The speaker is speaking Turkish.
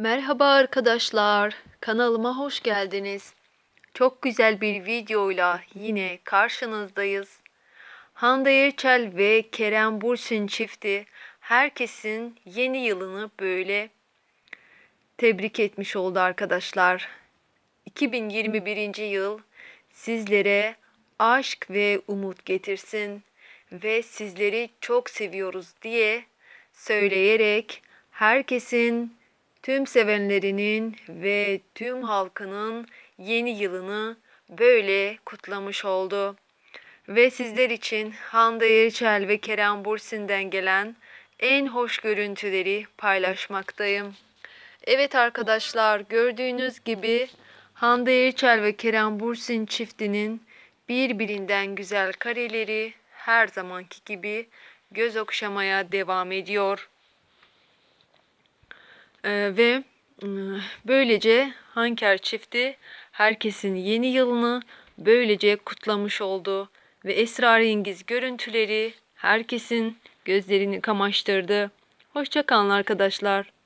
Merhaba arkadaşlar, kanalıma hoş geldiniz. Çok güzel bir videoyla yine karşınızdayız. Hande Erçel ve Kerem Bürsin çifti herkesin yeni yılını böyle tebrik etmiş oldu arkadaşlar. 2021. yıl sizlere aşk ve umut getirsin ve sizleri çok seviyoruz diye söyleyerek herkesin tüm sevenlerinin ve tüm halkının yeni yılını böyle kutlamış oldu. Ve sizler için Hande Erçel ve Kerem Bürsin'den gelen en hoş görüntüleri paylaşmaktayım. Evet arkadaşlar gördüğünüz gibi Hande Erçel ve Kerem Bürsin çiftinin birbirinden güzel kareleri her zamanki gibi göz okşamaya devam ediyor. Ee, ve ıı, böylece Hanker çifti herkesin yeni yılını böylece kutlamış oldu ve esrarengiz görüntüleri herkesin gözlerini kamaştırdı. Hoşçakalın arkadaşlar.